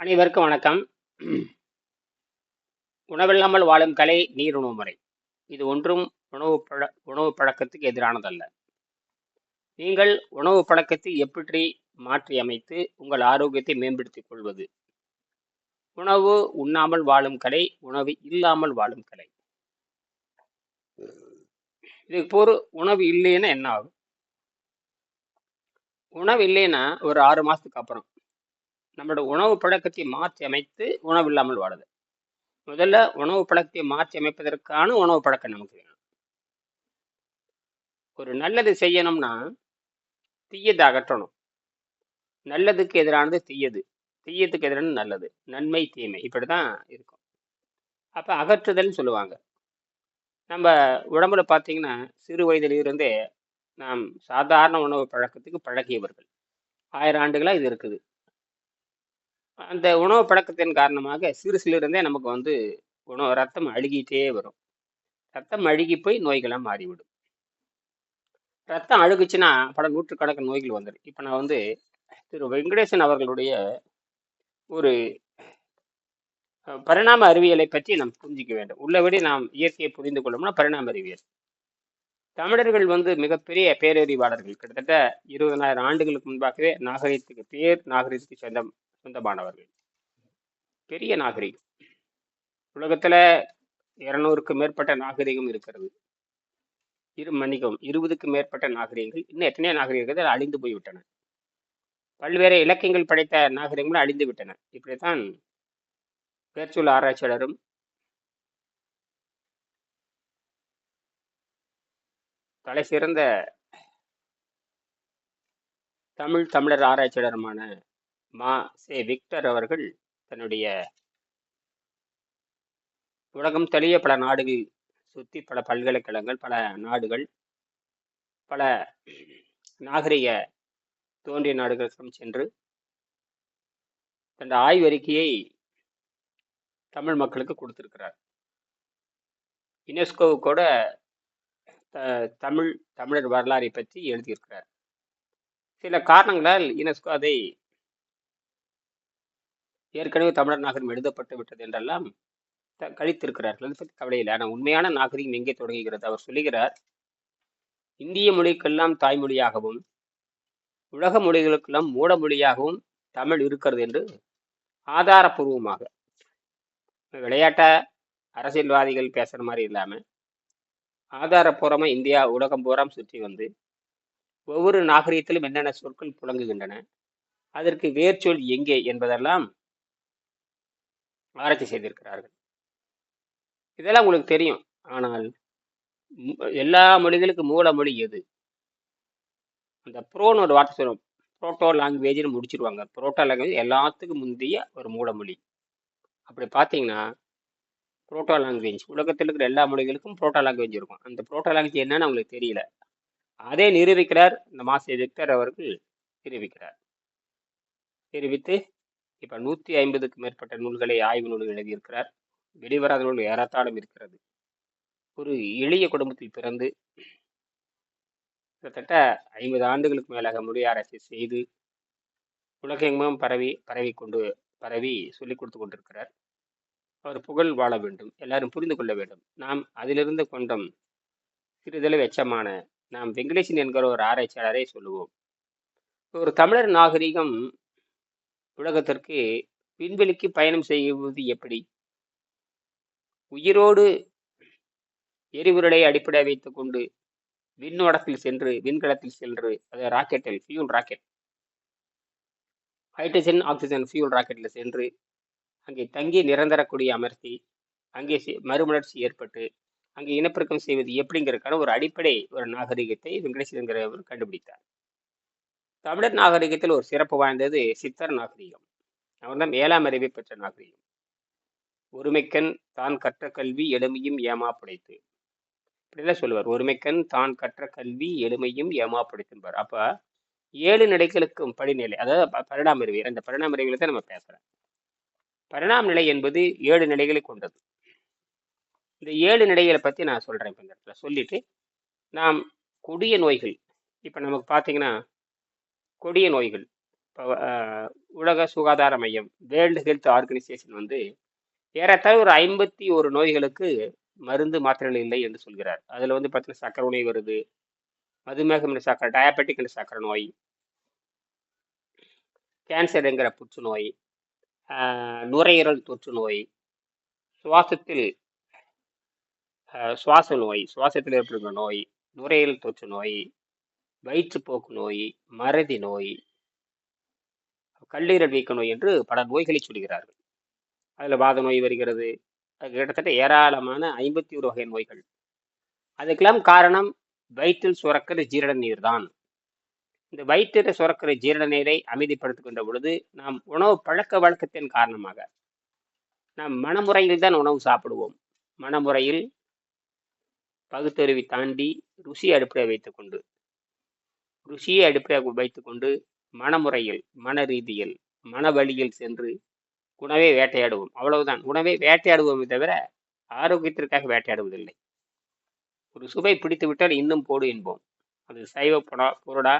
அனைவருக்கும் வணக்கம். உணவில்லாமல் வாழும் கலை நீருணவு முறை. இது ஒன்றும் உணவு பழ உணவு பழக்கத்துக்கு எதிரானதல்ல. நீங்கள் உணவு பழக்கத்தை எப்படி மாற்றி அமைத்து உங்கள் ஆரோக்கியத்தை மேம்படுத்திக் கொள்வது? உணவு உண்ணாமல் வாழும் கலை உணவு இல்லாமல் வாழும் கலை. இதுக்கு ஒரு உணவு இல்லைன்னா என்ன ஆகும்? உணவு இல்லைன்னா ஒரு ஆறு மாசத்துக்கு அப்புறம். நம்மளோட உணவு பழக்கத்தை மாற்றி அமைத்து உணவு இல்லாமல் வாழுது. முதல்ல உணவு பழக்கத்தை மாற்றி அமைப்பதற்கான உணவு பழக்கம் நமக்கு வேணும். ஒரு நல்லது செய்யணும்னா தீயதை அகற்றணும். நல்லதுக்கு எதிரானது தீயது. தீயத்துக்கு எதிரானது நல்லது. நன்மை தீமை. இப்படிதான் இருக்கும். அப்ப அகற்றுதல்னு சொல்லுவாங்க. நம்ம உடம்புல பார்த்தீங்கன்னா சிறு வயதிலிருந்தே நாம் சாதாரண உணவு பழக்கத்துக்கு பழகியவர்கள். ஆயிரம் ஆண்டுகளாக இது இருக்குது. அந்த உணவு பழக்கத்தின் காரணமாக சிறுசிலிருந்தே நமக்கு வந்து உணவு ரத்தம் அழுகிட்டே வரும். ரத்தம் அழுகி போய் நோய்களாக மாறிவிடும். ரத்தம் அழுகுச்சுன்னா பல நூற்றுக்கணக்கான நோய்கள் வந்துடும். இப்போ நான் வந்து திரு வெங்கடேசன் அவர்களுடைய ஒரு பரிணாம அறிவியலை பற்றி நாம் புரிஞ்சிக்க வேண்டும். உள்ளபடி நாம் இயற்கையை புரிந்து கொள்ளணும்னா பரிணாம அறிவியல். தமிழர்கள் வந்து மிகப்பெரிய பேரறிவாளர்கள். கிட்டத்தட்ட இருபதனாயிரம் ஆண்டுகளுக்கு முன்பாகவே நாகரிகத்துக்கு பேர் நாகரிகத்துக்கு சொந்தம் சொந்தமானவர்கள். பெரிய நாகரிகம். உலகத்துல இருநூறுக்கு மேற்பட்ட நாகரிகம் இருக்கிறது. இரு மன்னிக்கும் இருபதுக்கு மேற்பட்ட நாகரிகங்கள் இன்னும் எத்தனையோ நாகரிகங்கள் அழிந்து போய்விட்டன. பல்வேறு இலக்கியங்கள் படைத்த நாகரிகங்களும் அழிந்து விட்டன. இப்படித்தான் பேர்ச்சொல் ஆராய்ச்சியாளரும் தலை சிறந்த தமிழ் தமிழர் ஆராய்ச்சியாளருமான மா சே விக்டர் அவர்கள் தன்னுடைய உலகம் தழிய பல நாடுகள் சுற்றி பல பல்கலைக்கழகங்கள் பல நாடுகள் பல நாகரிக தோன்றிய நாடுகளுக்கும் சென்று தன் ஆய்வறிக்கையை தமிழ் மக்களுக்கு கொடுத்திருக்கிறார். யுனெஸ்கோ கூட த- தமிழ் தமிழர் வரலாறை பற்றி எழுதியிருக்கிறார். சில காரணங்களால் யுனெஸ்கோ அதை ஏற்கனவே தமிழர் நாகரிகம் எழுதப்பட்டு விட்டது என்றெல்லாம் த- கழித்திருக்கிறார்கள். அதை பற்றி கவலை இல்லை. ஆனால் உண்மையான நாகரிகம் எங்கே தொடங்குகிறது? அவர் சொல்லுகிறார் இந்திய மொழிக்கெல்லாம் தாய்மொழியாகவும் உலக மொழிகளுக்கெல்லாம் மூட மொழியாகவும் தமிழ் இருக்கிறது என்று ஆதாரபூர்வமாக விளையாட்ட அரசியல்வாதிகள் பேசுகிற மாதிரி இல்லாமல் ஆதாரபூர்வமாக இந்தியா உலகம் பூராம் சுற்றி வந்து ஒவ்வொரு நாகரிகத்திலும் என்னென்ன சொற்கள் புழங்குகின்றன அதற்கு வேர்ச்சொல் எங்கே என்பதெல்லாம் ஆராய்ச்சி செய்திருக்கிறார்கள். இதெல்லாம் உங்களுக்கு தெரியும். ஆனால் எல்லா மொழிகளுக்கும் மூல மொழி எது? அந்த ப்ரோன்னு ஒரு வார்த்தை சொல்லுவோம். புரோட்டோ லாங்குவேஜ்னு முடிச்சிருவாங்க. புரோட்டோ லாங்குவேஜ் எல்லாத்துக்கும் முந்தைய ஒரு மூலமொழி அப்படி பார்த்தீங்கன்னா புரோட்டோ லாங்குவேஜ் உலகத்தில் இருக்கிற எல்லா மொழிகளுக்கும் புரோட்டோ லாங்குவேஜ் இருக்கும். அந்த புரோட்டோ லாங்குவேஜ் என்னன்னு அவங்களுக்கு தெரியல. அதே நிரூபிக்கிறார் இந்த மாசி விக்டர் அவர்கள் நிரூபிக்கிறார். தெரிவித்து இப்போ நூற்றி ஐம்பதுக்கு மேற்பட்ட நூல்களை ஆய்வு நூல்கள் எழுதியிருக்கிறார். வெளிவராத நூல் ஏறத்தாலும் இருக்கிறது. ஒரு எளிய குடும்பத்தில் பிறந்து கிட்டத்தட்ட ஐம்பது ஆண்டுகளுக்கு மேலாக மொழி ஆராய்ச்சி செய்து உலகெங்கும் பரவி பரவி கொண்டு பரவி சொல்லிக் கொடுத்து கொண்டிருக்கிறார். அவர் புகழ் வாழ வேண்டும். எல்லாரும் புரிந்து கொள்ள வேண்டும். நாம் அதிலிருந்து கொண்டோம் சிறிதளவு எச்சமான நாம் வெங்கடேசன் என்கிற ஒரு ஆராய்ச்சியாளரை சொல்லுவோம். ஒரு தமிழர் நாகரிகம் உலகத்திற்கு விண்வெளிக்கு பயணம் செய்வது எப்படி? உயிரோடு எரிபொருளை அடிப்படை வைத்துக் கொண்டு விண்ணோடத்தில் சென்று விண்கலத்தில் சென்று அது ராக்கெட்டில் fuel rocket hydrogen oxygen fuel ராக்கெட்டில் சென்று அங்கே தங்கி நிரந்தர குடி அமர்த்தி அங்கே மறுமலர்ச்சி ஏற்பட்டு அங்கே இனப்பெருக்கம் செய்வது எப்படிங்கிறதுக்கான ஒரு அடிப்படை ஒரு நாகரிகத்தை வெங்கடேசன்கிறவர் கண்டுபிடித்தார். தமிழர் நாகரிகத்தில் ஒரு சிறப்பு வாய்ந்தது சித்தர் நாகரிகம். அவர்தான் ஏழாம் அறிவை பெற்ற நாகரிகம். ஒருமைக்கன் தான் கற்ற கல்வி எளிமையும் ஏமா படைத்து. இப்படிலாம் சொல்லுவார். ஒருமைக்கன் தான் கற்ற கல்வி எளிமையும் ஏமா படைத்துன்பார். அப்ப ஏழு நிலைகளுக்கும் படிநிலை அதாவது பரிணாம அறிவு அந்த பரிணாம அறிவியலை தான் நம்ம பேசுறோம். பரிணாம நிலை என்பது ஏழு நிலைகளை கொண்டது. இந்த ஏழு நிலைகளை பத்தி நான் சொல்றேன் இப்போ இந்த இடத்துல. சொல்லிட்டு நாம் கொடிய நோய்கள் இப்ப நமக்கு பாத்தீங்கன்னா கொடிய நோய்கள் இப்போ உலக சுகாதார மையம் வேர்ல்டு ஹெல்த் ஆர்கனைசேஷன் வந்து ஏறத்தாழ ஒரு ஐம்பத்தி ஒரு நோய்களுக்கு மருந்து மாத்திரைகள் இல்லை என்று சொல்கிறார். அதில் வந்து பார்த்தீங்கன்னா சக்கரை நோய் வருது மதுமேகம் என்ற சக்கரை டயபெட்டிக் என்ற சக்கரை நோய் கேன்சர் என்கிற புற்றுநோய் நுரையீரல் தொற்று நோய் சுவாசத்தில் சுவாச நோய் சுவாசத்தில் ஏற்படுகிற நோய் நுரையீரல் தொற்று நோய் வயிற்றுப்போக்கு நோய் மறதி நோய் கல்லீரல் வீக்க நோய் என்று பல நோய்களை சொல்கிறார்கள். அதில் வாத நோய் வருகிறது. அது கிட்டத்தட்ட ஏராளமான ஐம்பத்தி ஒரு வகை நோய்கள். அதுக்கெல்லாம் காரணம் வயிற்றில் சுரக்கிற ஜீரண நீர் தான். இந்த வயிற்றில் சுரக்கிற ஜீரண நீரை அமைதிப்படுத்துகின்ற பொழுது நாம் உணவு பழக்க வழக்கத்தின் காரணமாக நாம் மனமுறையில் தான் உணவு சாப்பிடுவோம். மனமுறையில் பகுத்தறிவை தாண்டி ருசி அடிப்படையாக வைத்துக்கொண்டு ருசியை அடிப்படையாக வைத்துக்கொண்டு மனமுறையில் மன ரீதியில் மன வழியில் சென்று உணவை வேட்டையாடுவோம். அவ்வளவுதான். உணவை வேட்டையாடுவோமே தவிர ஆரோக்கியத்திற்காக வேட்டையாடுவதில்லை. ஒரு சுவை பிடித்து விட்டால் இன்னும் போடு என்போம். அது சைவ பொருளா பொருளா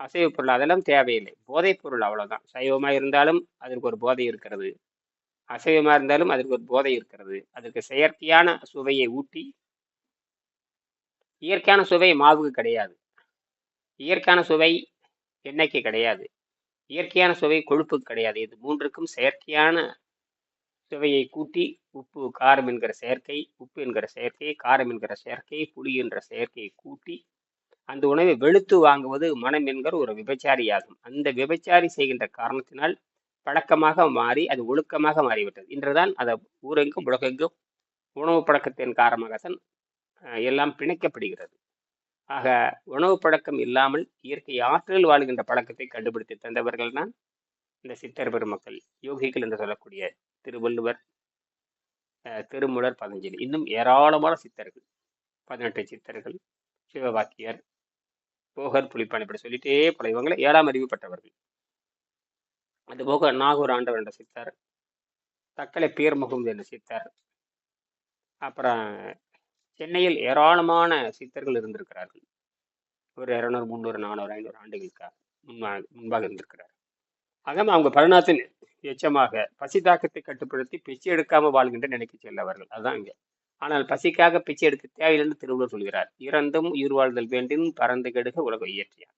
அசைவ பொருள் அதெல்லாம் தேவையில்லை. போதைப் பொருள் அவ்வளவுதான். சைவமாக இருந்தாலும் அதற்கு ஒரு போதை இருக்கிறது. அசைவமாக இருந்தாலும் அதற்கு ஒரு போதை இருக்கிறது. அதற்கு செயற்கையான சுவையை ஊட்டி இயற்கையான சுவை மாவுக்கு கிடையாது. இயற்கையான சுவை எண்ணெய்க்கு கிடையாது. இயற்கையான சுவை கொழுப்பு கிடையாது. இது மூன்றுக்கும் செயற்கையான சுவையை கூட்டி உப்பு காரம் என்கிற செயற்கை உப்பு என்கிற செயற்கை காரம் என்கிற செயற்கை புளி என்ற செயற்கையை கூட்டி அந்த உணவை வெளுத்து வாங்குவது மனம் என்கிற ஒரு விபச்சாரியாகும். அந்த விபச்சாரி செய்கின்ற காரணத்தினால் பழக்கமாக மாறி அது ஒழுக்கமாக மாறிவிட்டது. இன்றுதான் அதை ஊரெங்கும் உலகெங்கும் உணவு பழக்கத்தின் காரணமாக தான் எல்லாம் பிணைக்கப்படுகிறது. ஆக உணவு பழக்கம் இல்லாமல் இயற்கை ஆற்றல் வாழ்கின்ற பழக்கத்தை கண்டுபிடித்து தந்தவர்கள் தான் இந்த சித்தர் பெருமக்கள் யோகிகள் என்று சொல்லக்கூடிய திருவள்ளுவர் திருமுலர் பதஞ்சலி. இன்னும் ஏராளமான சித்தர்கள் பதினெட்டு சித்தர்கள் சிவவாக்கியர் போகர் புலிப்பான் இப்படி சொல்லிட்டே பல இவங்களை ஏழாம் அறிவுப்பட்டவர்கள் அதுபோக நாகூர் ஆண்டவர் என்ற சித்தர் தக்கலை பீர்முகம் என்ற சித்தர் அப்புறம் சென்னையில் ஏராளமான சித்தர்கள் இருந்திருக்கிறார்கள். ஒரு இரநூறு முந்நூறு நானூறு ஐநூறு ஆண்டுகளுக்காக முன்பாக முன்பாக இருந்திருக்கிறார். ஆக அவங்க பரிணாத்தின் எச்சமாக பசி தாக்கத்தை கட்டுப்படுத்தி பிச்சை எடுக்காம வாழ்கின்ற நினைக்க செல்லவர்கள். அதுதான் இங்க. ஆனால் பசிக்காக பிச்சை எடுக்க தேவையில்லைன்னு திருவள்ளுவர் சொல்கிறார். இறந்தும் உயிர் வாழ்தல் வேண்டின் பறந்து கெடுக உலக இயற்றியான்.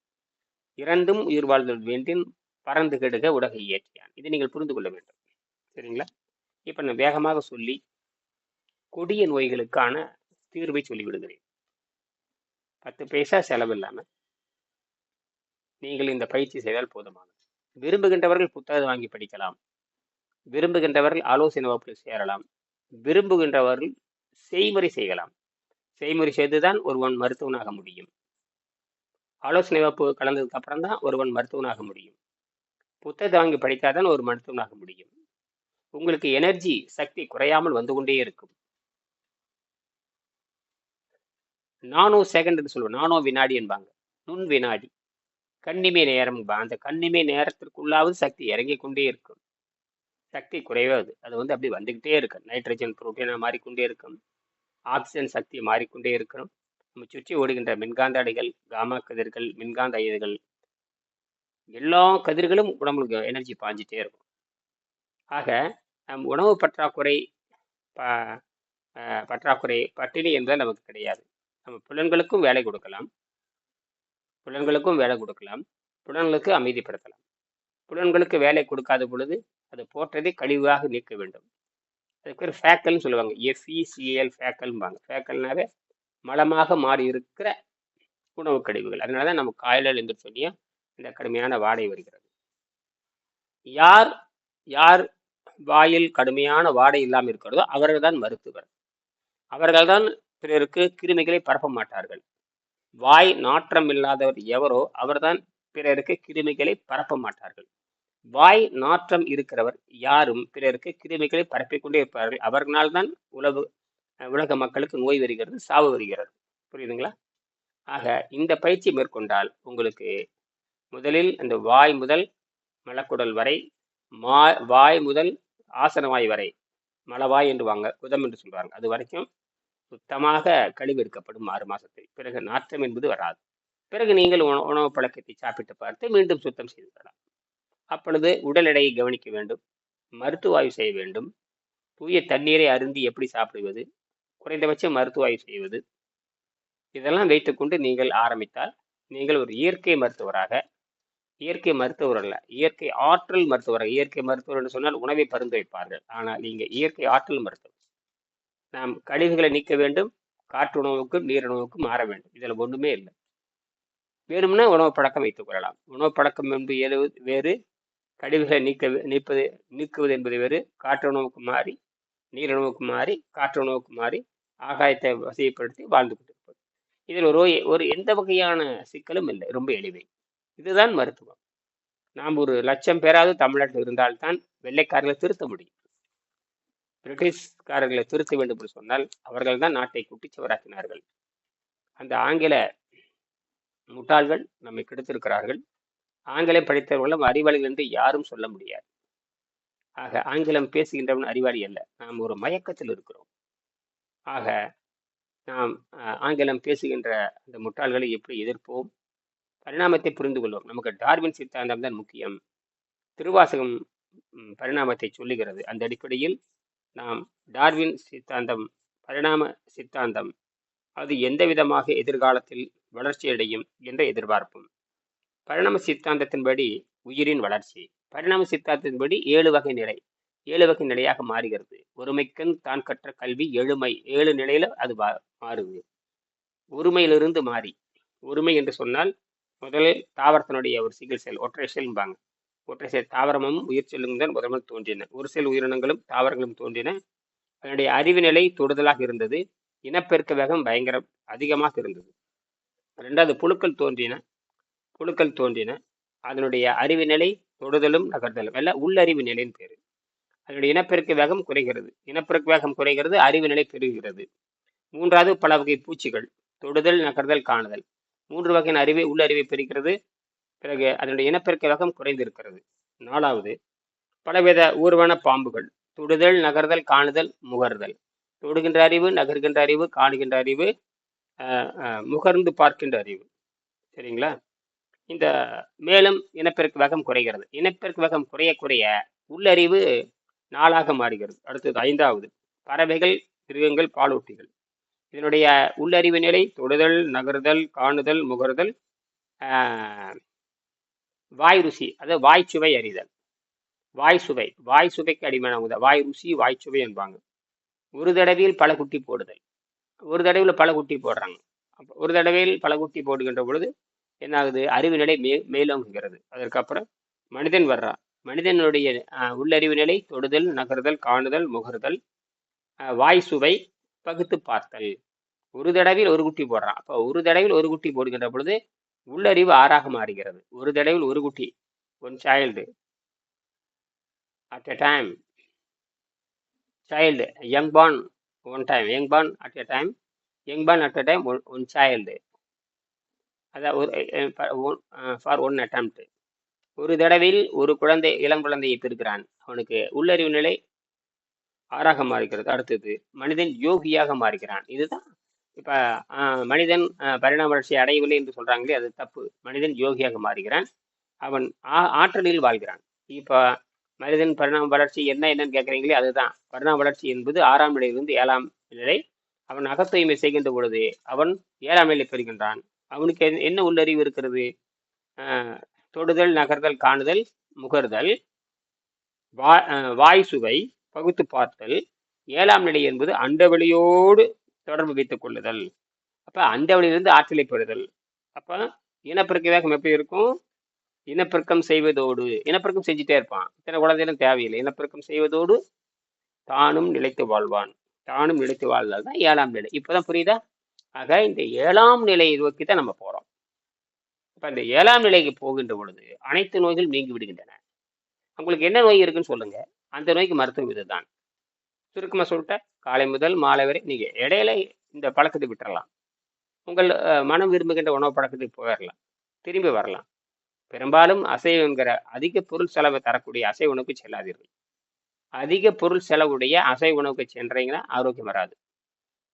இறந்தும் உயிர் வாழ்தல் வேண்டின் பறந்து கெடுக உலக இயற்றியான். இதை நீங்கள் புரிந்து கொள்ள வேண்டும். சரிங்களா? இப்ப நான் வேகமாக சொல்லி கொடிய நோய்களுக்கான தீர்வை சொல்லிவிடுகிறேன். பத்து பைசா செலவில்லாம நீங்கள் இந்த பயிற்சி செய்தால் போதுமானது. விரும்புகின்றவர்கள் புத்தகம் வாங்கி படிக்கலாம். விரும்புகின்றவர்கள் ஆலோசனை வகுப்பில் சேரலாம். விரும்புகின்றவர்கள் செய்முறை செய்யலாம். செய்முறை செய்துதான் ஒருவன் மருத்துவனாக முடியும். ஆலோசனை வகுப்பு கலந்ததுக்கு அப்புறம் தான் ஒருவன் மருத்துவனாக முடியும். புத்தகத்தை வாங்கி படித்தாதான் ஒரு மருத்துவனாக முடியும். உங்களுக்கு எனர்ஜி சக்தி குறையாமல் வந்து கொண்டே இருக்கும். நானோ செகண்ட்னு சொல்லுவோம். நானோ வினாடி என்பாங்க. நுண் வினாடி. கண்ணிமை நேரம் அந்த கண்ணிமை நேரத்திற்குள்ளாவது சக்தி இறங்கிக் கொண்டே இருக்கும். சக்தி குறைவாது அது. வந்து அப்படி வந்துக்கிட்டே இருக்கும். நைட்ரஜன் புரோட்டீனாக மாறிக்கொண்டே இருக்கும். ஆக்சிஜன் சக்தி மாறிக்கொண்டே இருக்கிறோம் நம்ம சுற்றி ஓடுகின்ற மின்காந்த அடைகள் காமா கதிர்கள் மின்காந்த அயதுகள் எல்லா கதிர்களும் உடம்புக்கு எனர்ஜி பாஞ்சிட்டே இருக்கும். ஆக நம் உணவு பற்றாக்குறை ப பற்றாக்குறை பட்டினி என்பது நமக்கு கிடையாது. நம்ம புலன்களுக்கும் வேலை கொடுக்கலாம். புலன்களுக்கும் வேலை கொடுக்கலாம். புலன்களுக்கு அமைதிப்படுத்தலாம். புலன்களுக்கு வேலை கொடுக்காத பொழுது அது போற்றதை கழிவாக நீக்க வேண்டும். அதுக்கு பேர் ஃபேக்கல்னு சொல்லுவாங்க. எஃப்இசிஎல் ஃபேக்கல்பாங்க ஃபேக்கல்னாவே மலமாக மாறி இருக்கிற உணவு கழிவுகள். அதனால தான் நம்ம காயலல் என்று சொல்லியும் இந்த கடுமையான வாடை வருகிறது. யார் யார் வாயில் கடுமையான வாடை இல்லாமல் இருக்கிறதோ அவர்கள் தான் மருத்துவர். அவர்கள்தான் பிறருக்கு கிருமிகளை பரப்ப மாட்டார்கள். வாய் நாற்றம் இல்லாதவர் எவரோ அவர்தான் பிறருக்கு கிருமிகளை பரப்ப மாட்டார்கள். வாய் நாற்றம் இருக்கிறவர் யாரும் பிறருக்கு கிருமிகளை பரப்பிக்கொண்டே இருப்பார்கள். அவர்களால் தான் உலகு உலக மக்களுக்கு நோய் வருகிறது சாவு வருகிறது. புரியுதுங்களா? ஆக இந்த பயிற்சி மேற்கொண்டால் உங்களுக்கு முதலில் அந்த வாய் முதல் மலக்குடல் வரை மா வாய் முதல் ஆசனவாய் வரை மலவாய் என்று வாங்க குதம் என்று சொல்வாங்க. அது வரைக்கும் சுத்தமாக கழிவு எடுக்கப்படும் ஆறு மாதத்தை பிறகு நாற்றம் என்பது வராது. பிறகு நீங்கள் உண- உணவு பழக்கத்தை சாப்பிட்டு பார்த்து மீண்டும் சுத்தம் செய்து வரலாம் அப்பொழுது உடல் எடையை கவனிக்க வேண்டும். மருத்துவ ஆய்வு செய்ய வேண்டும். தூய தண்ணீரை அருந்தி எப்படி சாப்பிடுவது? குறைந்தபட்சம் மருத்துவ ஆய்வு செய்வது. இதெல்லாம் வைத்துக்கொண்டு நீங்கள் ஆரம்பித்தால் நீங்கள் ஒரு இயற்கை மருத்துவராக இயற்கை மருத்துவர் அல்ல இயற்கை ஆற்றல் மருத்துவர் இயற்கை மருத்துவர் என்று சொன்னால் உணவை பரிந்துரைப்பார்கள். ஆனால் நீங்கள் இயற்கை ஆற்றல் மருத்துவர். நாம் கழிவுகளை நீக்க வேண்டும் காற்று உணவுக்கு நீர் மாற வேண்டும். இதில் ஒன்றுமே இல்லை. வேணும்னா உணவு பழக்கம் வைத்துக் கொள்ளலாம். உணவு பழக்கம் என்பது ஏது வேறு? கழிவுகளை நீக்க நீப்பது நீக்குவது என்பது வேறு. காற்று உணவுக்கு மாறி நீர் உணவுக்கு மாறி காற்று உணவுக்கு மாறி ஆகாயத்தை வசதிப்படுத்தி வாழ்ந்து கொண்டிருப்பது. இதில் ஒரு ஒரு எந்த வகையான சிக்கலும் இல்லை. ரொம்ப எளிமை. இதுதான் மருத்துவம். நாம் ஒரு லட்சம் பேராவது தமிழ்நாட்டில் இருந்தால்தான் வெள்ளைக்காரர்களை திருத்த முடியும். பிரிட்டிஷ்காரர்களை திருத்த வேண்டும் என்று சொன்னால் அவர்கள் தான் நாட்டை குட்டிச்சுவராக்கினார்கள் அந்த ஆங்கில முட்டாள்கள் நம்மை கெடுத்திருக்கிறார்கள். ஆங்கிலம் படித்தவர்களும் அறிவாளிகள் என்று யாரும் சொல்ல முடியாது. ஆக ஆங்கிலம் பேசுகின்றவன் அறிவாளி அல்ல. நாம் ஒரு மயக்கத்தில் இருக்கிறோம். ஆக நாம் ஆங்கிலம் பேசுகின்ற அந்த முட்டாள்களை எப்படி எதிர்ப்போம்? பரிணாமத்தை புரிந்து கொள்வோம். நமக்கு டார்வின் சித்தாந்தம் தான் முக்கியம். திருவாசகம் பரிணாமத்தை சொல்லுகிறது. அந்த அடிப்படையில் நாம் டார்வின் சித்தாந்தம் பரிணாம சித்தாந்தம் அது எந்த விதமாக எதிர்காலத்தில் வளர்ச்சியடையும் என்ற எதிர்பார்ப்பும். பரிணாம சித்தாந்தத்தின்படி உயிரின் வளர்ச்சி. பரிணாம சித்தாந்தத்தின்படி ஏழு வகை நிலை. ஏழு வகை நிலையாக மாறுகிறது. ஒருமைக்கண் தான் கற்ற கல்வி எழுமை. ஏழு நிலையில அது மாறுது. ஒருமையிலிருந்து மாறி. ஒருமை என்று சொன்னால் முதலில் தாவரத்தினுடைய ஒரு சிகிச்சை ஒற்றை செல்பாங்க ஒற்றை சில தாவரமும் உயிர் செல்லும் தான் முதல் தோன்றின. ஒரு சில உயிரினங்களும் தாவரங்களும் தோன்றின. அதனுடைய அறிவு நிலை தொடுதலாக இருந்தது. இனப்பெருக்க வேகம் பயங்கர அதிகமாக இருந்தது. ரெண்டாவது புழுக்கள் தோன்றின. புழுக்கள் தோன்றின. அதனுடைய அறிவு நிலை தொடுதலும் நகர்தலும். எல்லாம் உள்ளறிவு நிலைன்னு பேர். அதனுடைய இனப்பெருக்க வேகம் குறைகிறது. இனப்பெருக்க வேகம் குறைகிறது அறிவு நிலை பெருகிறது. மூன்றாவது பல வகை பூச்சிகள். தொடுதல் நகர்தல் காணுதல். மூன்று வகையின் அறிவை உள்ளறிவை பெறுகிறது பிறகு அதனுடைய இனப்பெருக்க வேகம் குறைந்திருக்கிறது. நாலாவது பலவித ஊர்வன பாம்புகள் தொடுதல் நகர்தல் காணுதல் முகர்தல். தொடுகின்ற அறிவு நகர்கின்ற அறிவு காணுகின்ற அறிவு முகர்ந்து பார்க்கின்ற அறிவு. சரிங்களா? இந்த மேலும் இனப்பெருக்க வேகம் குறைகிறது. இனப்பெருக்க வேகம் குறைய குறைய உள்ளறிவு நாளாக மாறுகிறது. அடுத்தது ஐந்தாவது பறவைகள் மிருகங்கள் பாலூட்டிகள். இதனுடைய உள்ளறிவு நிலை தொடுதல் நகர்தல் காணுதல் முகர்தல் வாய் ருசி அதாவது வாய் சுவை அறிதல். வாய் சுவை வாய் சுவைக்கு அடிமையான வாய் ருசி வாய் சுவை என்பாங்க. ஒரு தடவையில் பல குட்டி போடுதல். ஒரு தடவையில் பல குட்டி போடுறாங்க. அப்போ ஒரு தடவையில் பல குட்டி போடுகின்ற பொழுது என்ன ஆகுது அறிவு நிலை மே மேலோங்குகிறது. அதற்கப்புறம் மனிதன் வர்றான். மனிதனுடைய உள்ளறிவு நிலை தொடுதல் நகர்தல் காணுதல் முகர்தல் வாய் சுவை பகுத்து பார்த்தல். ஒரு தடவையில் ஒரு குட்டி போடுறான். அப்போ ஒரு தடவையில் ஒரு குட்டி போடுகின்ற பொழுது உள்ளறிவு ஆறாக மாறுகிறது. ஒரு தடவையில் ஒரு குட்டி one child at a time child young born one time young born at a time young born at a time one one child அதான் ஒரு ஃபார் ஒன் அட்டம்ப்ட் ஒரு தடவையில் ஒரு குழந்தை இளம் குழந்தையை பெறுகிறான். அவனுக்கு உள்ளறிவு நிலை ஆறாக மாறுகிறது. அடுத்தது மனிதன் யோகியாக மாறுகிறான். இதுதான் இப்போ மனிதன் பரிணாம வளர்ச்சி அடையவில்லை என்று சொல்கிறாங்களே அது தப்பு. மனிதன் யோகியாக மாறுகிறான். அவன் ஆ ஆற்றலில் வாழ்கிறான். இப்போ மனிதன் பரிணாம வளர்ச்சி என்ன என்னன்னு கேட்குறீங்களே அதுதான். பரிணாம வளர்ச்சி என்பது ஆறாம் நிலையிலிருந்து ஏழாம் நிலை. அவன் அகத்தூய்மை செய்கின்ற பொழுது அவன் ஏழாம் நிலை பெறுகின்றான். அவனுக்கு என்ன உள்ளறிவு இருக்கிறது? தொடுதல் நகர்தல் காணுதல் முகர்தல் வா வாய் சுவை பகுத்து பார்த்தல். ஏழாம் நிலை என்பது அண்டவெளியோடு தொடர்பு வைத்துக் கொள்ளுதல். அப்ப வழியிலிருந்து ஆற்றலை பெறுதல். அப்ப இனப்பெருக்க வேகம் எப்படி இருக்கும்? இனப்பெருக்கம் செய்வதோடு இனப்பெருக்கம் செஞ்சுட்டே இருப்பான். இத்தனை குழந்தைகளும் தேவையில்லை. இனப்பெருக்கம் செய்வதோடு தானும் நிலைத்து வாழ்வான். தானும் நிலைத்து வாழ்ந்தால் தான் ஏழாம் நிலை. இப்போதான் புரியுதா? ஆக இந்த ஏழாம் நிலையை நோக்கி தான் நம்ம போறோம். இப்ப இந்த ஏழாம் நிலைக்கு போகின்ற பொழுது அனைத்து நோய்கள் நீங்கி விடுகின்றன. உங்களுக்கு என்ன நோய் இருக்குன்னு சொல்லுங்க. அந்த நோய்க்கு மருத்துவம் இதுதான். சுருக்கமாக சொல்லிட்டேன். காலை முதல் மாலை வரை நீங்கள் இடையில இந்த பழக்கத்தை விட்டுறலாம். உங்கள் மனம் விரும்புகின்ற உணவு பழக்கத்துக்கு போயிடலாம் திரும்பி வரலாம். பெரும்பாலும் அசைவங்கிற அதிக பொருள் செலவை தரக்கூடிய அசை உணவுக்கு செல்லாதீர்கள். அதிக பொருள் செலவுடைய அசை உணவுக்கு சென்றீங்கன்னா ஆரோக்கியம் வராது.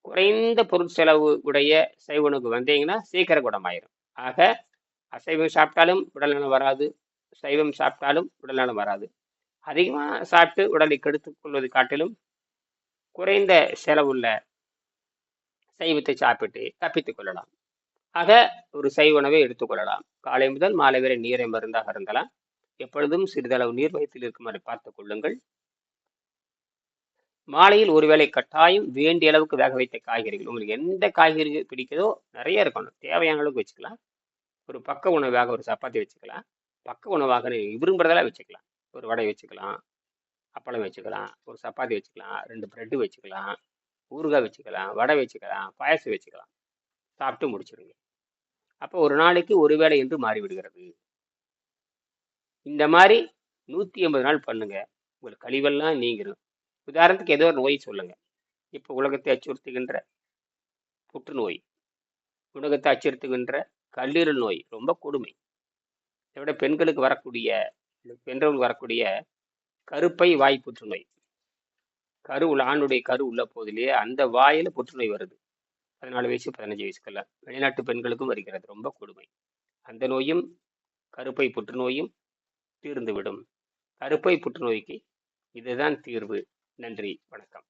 குறைந்த பொருள் செலவு உடைய சைவ உணவுக்கு வந்தீங்கன்னா சீக்கிர குணமாயிரும். ஆக அசைவம் சாப்பிட்டாலும் உடல் நலம் வராது. சைவம் சாப்பிட்டாலும் உடல் நலம் வராது. அதிகமாக சாப்பிட்டு உடலை கெடுத்துக் கொள்வது காட்டிலும் குறைந்த செலவுள்ள சைவத்தை சாப்பிட்டு தப்பித்துக் கொள்ளலாம். ஆக ஒரு சைவ உணவை எடுத்துக்கொள்ளலாம் காலை முதல் மாலை வரை நீரை மருந்தாக இருந்தலாம். எப்பொழுதும் சிறிதளவு நீர் வயிற்றில் இருக்குமாறு பார்த்துக் கொள்ளுங்கள். மாலையில் ஒருவேளை கட்டாயம் வேண்டிய அளவுக்கு வேக வைத்த காய்கறிகள் உங்களுக்கு எந்த காய்கறி பிடிக்குதோ நிறைய இருக்கணும். தேவையான அளவுக்கு வச்சுக்கலாம். ஒரு பக்க உணவாக ஒரு சப்பாத்தி வச்சுக்கலாம். பக்க உணவாக விரும்புறதெல்லாம் வச்சுக்கலாம். ஒரு வடை வச்சுக்கலாம். அப்பளம் வச்சுக்கலாம் ஒரு சப்பாத்தி வச்சுக்கலாம் ரெண்டு ப்ரெட்டு வச்சுக்கலாம் ஊறுகாய் வச்சுக்கலாம் வடை வச்சுக்கலாம் பாயாசம் வச்சுக்கலாம். சாப்பிட்டு முடிச்சிருங்க. அப்போ ஒரு நாளைக்கு ஒரு வேளை என்று மாறிவிடுகிறது. இந்த மாதிரி நூற்றி ஐம்பது நாள் பண்ணுங்க. உங்களுக்கு கழிவெல்லாம் நீங்கிரும். உதாரணத்துக்கு ஏதோ ஒரு நோய் சொல்லுங்க. இப்போ உலகத்தை அச்சுறுத்துகின்ற புற்றுநோய் உலகத்தை அச்சுறுத்துகின்ற கல்லீரல் நோய் ரொம்ப கொடுமை. இதை விட பெண்களுக்கு வரக்கூடிய பெண்களுக்கு வரக்கூடிய கருப்பை வாய் புற்றுநோய். கரு உள்ள ஆணுடைய கரு உள்ள போதிலேயே அந்த வாயில புற்றுநோய் வருது. பதினாலு வயசு பதினஞ்சு வயசுக்கெல்லாம் வெளிநாட்டு பெண்களுக்கும் வருகிறது. ரொம்ப கொடுமை. அந்த நோயும் கருப்பை புற்றுநோயும் தீர்ந்துவிடும். கருப்பை புற்றுநோய்க்கு இதுதான் தீர்வு. நன்றி. வணக்கம்.